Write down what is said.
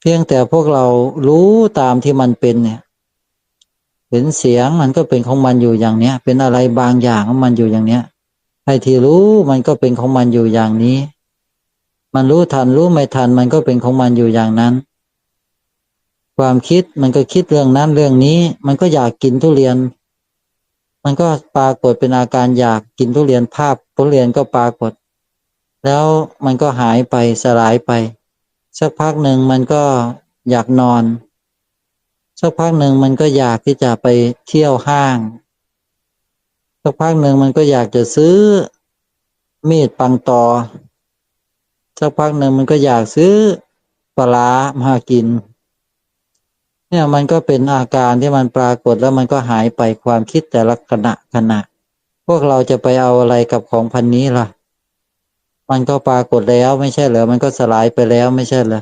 เพียงแต่พวกเรารู้ตามที่มันเป็นเนี่ยเห็นเสียงมันก็เป็นของมันอยู่อย่างเนี้ย เป็นอะไรบางอย่างของมันอยู่อย่างเนี้ยไอ้ที่รู้มันก็เป็นของมันอยู่อย่างนี้ มันรู้ทันรู้ไม่ทันมันก็เป็นของมันอยู่อย่างนั้น ความคิดมันก็คิดเรื่องนั้นเรื่องนี้ มันก็อยากกินทุเรียน มันก็ปรากฏเป็นอาการอยากกินทุเรียนภาพทุเรียนก็ปรากฏ แล้วมันก็หายไปสลายไป สักพักหนึ่งมันก็อยากนอน สักพักหนึ่งมันก็อยากที่จะไปเที่ยวห้าง สักพักหนึ่งมันก็อยากจะซื้อมีดปังตอ สักพักหนึ่งมันก็อยากซื้อปลาร้ามากิน เนี่ยมันก็เป็นอาการที่มันปรากฏแล้วมันก็หายไปความคิดแต่ละขณะขณะ พวกเราจะไปเอาอะไรกับของพันนี้ล่ะ มันก็ปรากฏแล้วไม่ใช่เหรอมันก็สลายไปแล้วไม่ใช่เหรอ